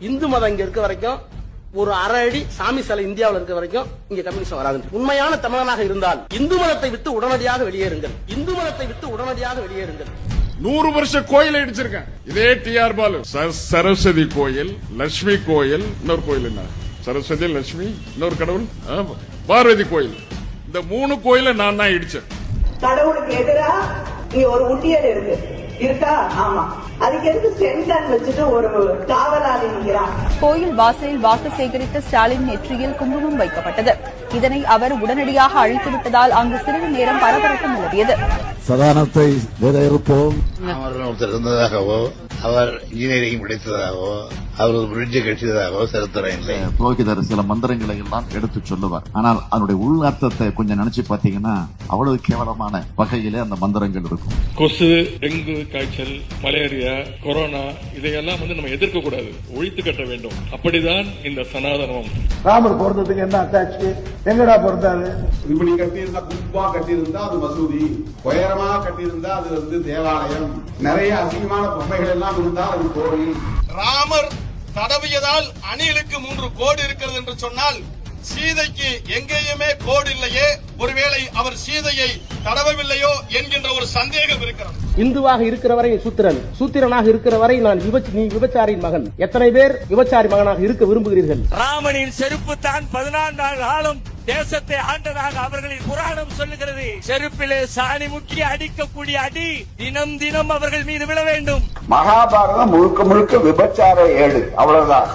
இந்து மதம் இங்க இருக்க வரைக்கும் ஒரு அரை அடி சாமி சிலை இந்தியாவில் இருக்க வரைக்கும் இங்க கம்யூனிஸ்ட் வராது உண்மையான தமிழனாக இருந்தால் இந்து மதத்தை விட்டு உடனடியாக வெளியேறுங்கள். இந்து மதத்தை விட்டு உடனடியாக வெளியேறுங்கள். நூறு வருஷ கோயில் இடிச்சிருக்கேன். இதே டிஆர் பாலு. ச- சரஸ்வதி கோயில் லட்சுமி கோயில் இன்னொரு கோயில் என்ன? சரஸ்வதி லட்சுமி இன்னொரு கடவுள்? பார்வதி கோயில். இந்த மூணு கோயிலை நான் தான் இடிச்சேன். கடவுளுக்கு எதிரா இங்க ஒரு உண்டியல் இருக்கு. இருக்கா? ஆமா. அதுக்கு எதுக்கு சென்டன் வச்சுட்டு ஒரு காவலாளி நிற்கிறான் கோயில் வாசலில் வாக்கு சேகரித்த ஸ்டாலின் நெற்றியில் குங்குமம் வைக்கப்பட்டது. இதனை அவர் உடனடியாக அழித்துவிட்டதால் அங்கு சிறிது நேரம் பரபரப்பு நிலவியது. சதானத்தை விதையிருப்போம் ராமர் ஒருத்தர் இருந்ததாகவோ அவர் இன்ஜினியரிங் படித்ததாகவோ அவர் ஒரு பிரிட்ஜ் கட்டியதாகவோ சரித்திரம் இல்லை. புரோகிதர் சில மந்திரங்களை எல்லாம் எடுத்து சொல்லுவார். ஆனால் அதனுடைய உள் அர்த்தத்தை கொஞ்சம் நினைச்சு பாத்தீங்கன்னா அவ்வளவு கேவலமான வகையிலே அந்த மந்திரங்கள் இருக்கும். கொசு டெங்கு காய்ச்சல் மலேரியா கொரோனா இதையெல்லாம் வந்து நம்ம எதிர்க்க கூடாது. ஒழித்து கட்ட வேண்டும். அப்படிதான் இந்த சனாதனம் ராமர் பிறந்ததுக்கு என்ன அட்டாச் எங்கடா பிறந்தாரு இப்படி கட்டியிருந்தா குப்பா கட்டியிருந்தா அது மசூதி. உயரமா கட்டியிருந்தா அது வந்து தேவாலயம். நிறைய அதிகமான பொம்மைகள் எல்லாம் இருந்தால் அது கோவில். ராமர் தடவியதால் அணிலுக்கு மூன்று கோடு இருக்கிறது என்று சொன்னால் சீதைக்கு எங்கேயுமே கோடு இல்லையே. ஒருவேளை அவர் சீதையை தடவவில்லையோ என்கிற ஒரு சந்தேகம் இருக்கிறது. இந்துவாக இருக்கிற வரை சூத்திரன் சூத்திரனாக இருக்கிற வரை நான் நீ விபச்சாரியின் மகன். எத்தனை பேர் விபச்சாரி மகனாக இருக்க விரும்புகிறீர்கள்? ராமனின் செருப்பு தான் பதினான்கு காலம் தேசத்தை ஆண்டதாக அவர்களின் புராணம் சொல்லுகிறது. செருப்பிலே சாணி முக்கி அடிக்கக்கூடிய அடி தினம் தினம் அவர்கள் மீது விழ வேண்டும். மகாபாரதம் முழுக்க முழுக்க விபச்சார ஏடு அவ்வளவுதான்.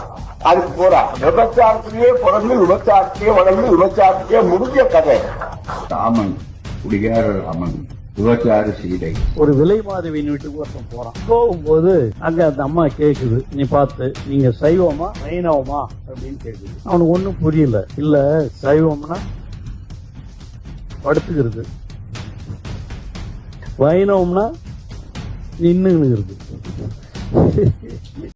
அதுக்கு போறா. விபச்சாரத்திலேயே பிறந்து விபச்சாரத்திலேயே வளர்ந்து விபச்சாரத்திலேயே முடிஞ்ச கதை. ராமன் குடிகார ராமன். விபச்சார சீடை ஒரு விலை மாதவியின் வீட்டுக்கு ஒருத்தன் போறான். போகும்போது அங்க அந்த அம்மா கேக்குது நீ பார்த்து நீங்க சைவமா வைணவமா? அப்படின்னு கேக்குது. அவனுக்கு ஒண்ணும் புரியல. இல்ல சைவம்னா படுத்துக்கிறது. வைணவம்னா நின்னுங்கிறது